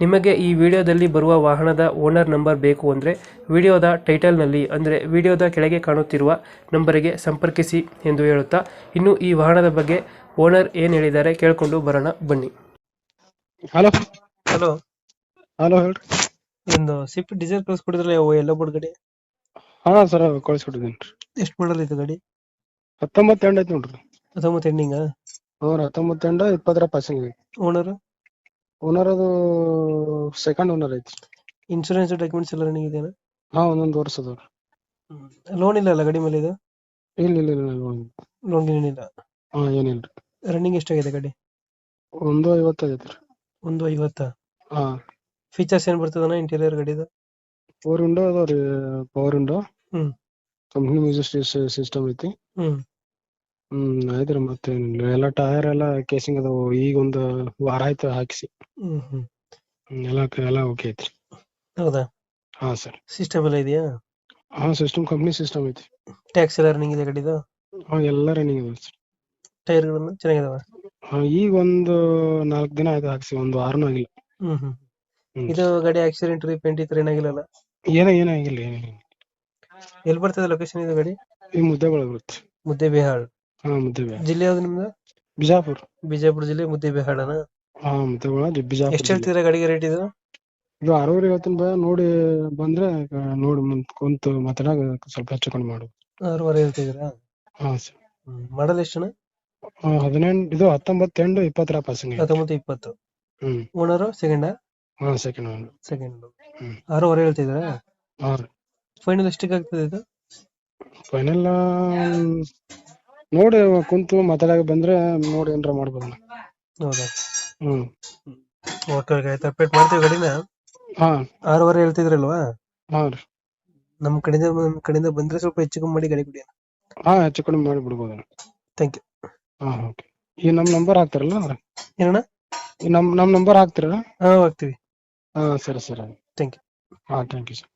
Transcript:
ನಿಮಗೆ ಈ ವಿಡಿಯೋದಲ್ಲಿ ಬರುವ ವಾಹನದ ಓನರ್ ನಂಬರ್ ಬೇಕು ಅಂದರೆ ವಿಡಿಯೋದ ಟೈಟಲ್ನಲ್ಲಿ ಅಂದರೆ ವಿಡಿಯೋದ ಕೆಳಗೆ ಕಾಣುತ್ತಿರುವ ನಂಬರಿಗೆ ಸಂಪರ್ಕಿಸಿ ಎಂದು ಹೇಳುತ್ತಾ ಇನ್ನು ಈ ವಾಹನದ ಬಗ್ಗೆ ಓನರ್ ಏನು ಹೇಳಿದ್ದಾರೆ ಕೇಳಿಕೊಂಡು ಬರೋಣ ಬನ್ನಿ. ಹಲೋ. ಹಲೋ. ಹಲೋ ಹೇಳ್ರಿ. ಒಂದು ಸ್ವಿಫ್ಟ್ ಡಿಸೈರ್ ಕಳಿಸ್ಕೊಡಿದ್ರಲ್ಲ ಎಲ್ಲ ಬೋರ್ಡ್ ಗಾಡಿ? ಹಾ ಸರ್ ಕಳ್ಸಿಕೊಟ್ಟಿದ್ದೀನಿ. ಎಷ್ಟು ಮಾಡಲ್ ಐತೆ ಗಾಡಿ? ಹತ್ತೊಂಬತ್ತು ಎಂಡ್ ಐತಿ ನೋಡ್ರಿ. ಹತ್ತೊಂಬತ್ತು ಎಂಡಿಂಗ ಹ್ಞೂ ಹತ್ತೊಂಬತ್ತು ಎಂಡ್ ಇಪ್ಪತ್ತರ ಪಾಸಿಂಗ್ ಓನರ್ ಓನರ್ ಅದು ಸೆಕೆಂಡ್ ಓನರ್ ಐತಿ ಇನ್ಶೂರೆನ್ಸ್ ಡಾಕ್ಯುಮೆಂಟ್ಸ್ ಎಲ್ಲ ರನ್ನಿಂಗ್ ಇದೆಯಾ ಹಾ ಒಂದೊಂದು ವರ್ಷ ಅದಾವ್ರಿ ಲೋನ್ ಇಲ್ಲ ಅಲ್ಲ ಗಾಡಿ ಮೇಲೆ ಇದು? ಇಲ್ಲ ಇಲ್ಲ ಇಲ್ಲ ಲೋನ್ ಲೋನ್ ಏನಿಲ್ಲ ಹಾ ಏನಿಲ್ಲ ರನ್ನಿಂಗ್ ಎಷ್ಟಾಗಿದೆ ಗಾಡಿ? ಒಂದು ಐವತ್ತೈತೆ ರೀ. ಒಂದು ಐವತ್ತಾ? ಹಾ. ಫೀಚರ್ಸ್ ಏನ್ ಬರ್ತದಣ್ಣ ಇಂಟೀರಿಯರ್ ಗಾಡಿದು? ಫೋರ್ ವಿಂಡೋ ರೀ ಪವರ್ ವಿಂಡೋ ಹ್ಮ್. ಕಂಪ್ನಿ ಮ್ಯೂಸಿಕ್ ಸಿಸ್ಟಮ್ ಐತಿ. ಹ್ಮ್. ಹ್ಮ್ ಆಯ್ತ್ರಿ ಮತ್ತೆ ಎಲ್ಲ ಟೈರ್ ಎಲ್ಲ ಕೇಸಿಂಗ್ ಅದಾವು. ಈಗ ಒಂದು ವಾರ ಆಯ್ತು ಹಾಕಿಸಿ. ಹ್ಮ್ ಹ್ಮ್. ಹ್ಮ್, ಎಲ್ಲ ಎಲ್ಲ ಓಕೆ ಐತ್ರಿ. ಹೌದಾ? ಹಾ ಸರ್ ಸಿಸ್ಟಮ್ ಎಲ್ಲ ಇದೆಯಾ? ಹಾ ಸಿಸ್ಟಮ್ ಕಂಪ್ನಿ ಸಿಸ್ಟಮ್ ಐತಿ ಟ್ಯಾಕ್ಸ್ ಎಲ್ಲ ರನ್ನಿಂಗ್ ಇದೆ ಗಾಡಿದು ಹಾ ಎಲ್ಲ ರನ್ನಿಂಗ್ ಅದಾವ ಸರ್ ಟೈರ್ಗಳನ್ನು ಚೆನ್ನಾಗಿದಾವ ಹಾ, ಈಗ ಒಂದು ನಾಲ್ಕು ದಿನ ಆಯ್ತು ಹಾಕ್ಸಿ. ಒಂದು ವಾರನೂ ಆಗಿಲ್ಲ. ಹ್ಮ್ ಹ್ಮ್. ಹ್ಮ್. ಇದು ಗಾಡಿ ಆಕ್ಸಿಡೆಂಟ್ ರಿಪೇಂಟ್ ಈ ತರ ಏನಾಗಿಲ್ಲಲ್ಲ ಏನ ಏನಾಗಿಲ್ಲ ಏನಾಗಿಲ್ಲ ಎಲ್ಲಿ ಬರ್ತದೆ ಲೊಕೇಶನ್ ಇದು ಗಾಡಿ? ಈ ಮುದ್ದೆ ಬರುತ್ತೆ. ಮುದ್ದೆ ಬಿಹಾಳ್. ಹಾ ಮುದ್ದೆ ಬೇ ಜಿಲ್ಲೆ ಯಾವ್ದು ನಿಮ್ದು? ಬಿಜಾಪುರ್. ಬಿಜಾಪುರ ಜಿಲ್ಲೆ ಮುದ್ದೆ ಬಿಹಾಳನ ಹಾ ಮುದ್ದೆ ಒಳ ಬಿಜಾಪುರ ಎಷ್ಟು ಜಿಲ್ಲೆ. ಹೇಳ್ತೀರಾ ಗಾಡಿಗೆ ರೇಟ್ ಇದು? ಇದು ಆರೂವರೆ ಇವತ್ತಿನ ಬಾ ನೋಡಿ ಬಂದ್ರೆ ಆ, ನೋಡಿ ಮುಂದ್ ಕುಂತು ಮಾತಾಡಾಗ ಸ್ವಲ್ಪ ಹೆಚ್ಚು ಕಡಿಮೆ ಮಾಡು. ಆರೂವರೆ ಹೇಳ್ತಿದ್ದೀರಾ? ಹಾ ಸರ್. ಮಾಡಲ್ ಎಷ್ಟು ಹದಿನೆಂಟು ಇದು ಹತ್ತೊಂಬತ್ತು ಎಂಟು ಇಪ್ಪತ್ತರ ಪಾಸಿಂಗ್ ಹತ್ತೊಂಬತ್ತು ಇಪ್ಪತ್ತು. ಹ್ಮ್. ಓನರು ಸೆಕೆಂಡ್ ಹಾ ಸೆಕೆಂಡ್ ಒನ್ ಸೆಕೆಂಡ್ ಹ್ಮ್. ಆರೂವರೆ ಹೇಳ್ತಿದ್ದೀರಾ? ಹಾ ರೀ ಫೈನಲ್ ಎಷ್ಟಕ್ಕೆ ಆಗ್ತದೆ ಇದು? ಫೈನಲ್ ನೋಡಿ ಕುಂತು ಮಾತಾಡಕ ಬಂದ್ರೆ ನೋಡಿ ಏನ್ರ ಮಾಡ್ಬೋದಣ್ಣ ಹೌದಾ? ಹ್ಮ್. ಓಕೆ ಓಕೆ ಆಯ್ತು ಅಪ್ಡೇಟ್ ಮಾಡ್ತೀವಿ ಗಾಡಿನ? ಹಾ. ಆರೂವರೆ ಹೇಳ್ತಿದ್ರಲ್ವಾ? ಹಾ ರೀ. ನಮ್ಮ ಕಡೆಯಿಂದ ನಮ್ಮ ಕಡೆಯಿಂದ ಬಂದ್ರೆ ಸ್ವಲ್ಪ ಹೆಚ್ಚು ಕಮ್ಮಿ ಮಾಡಿ ಗಾಡಿ ಕೊಡಿ ಹಾ ಹೆಚ್ಚು ಕಡಿಮೆ ಮಾಡಿ ಬಿಡ್ಬೋದಣ್ಣ ಥ್ಯಾಂಕ್ ಯು ಹಾ ಓಕೆ ಈ ನಮ್ಮ ನಂಬರ್ ಹಾಕ್ತಾರಲ್ಲ ಅಣ್ಣ ಏನಣ್ಣ? ಈ ನಮ್ಮ ನಮ್ ನಂಬರ್ ಹಾಕ್ತೀರಾ ಹಾ ಹಾಕ್ತೀವಿ. ಹಾ ಸರಿ ಸರಿ. ಥ್ಯಾಂಕ್ ಯು ಹಾ ಥ್ಯಾಂಕ್ ಯು ಸರ್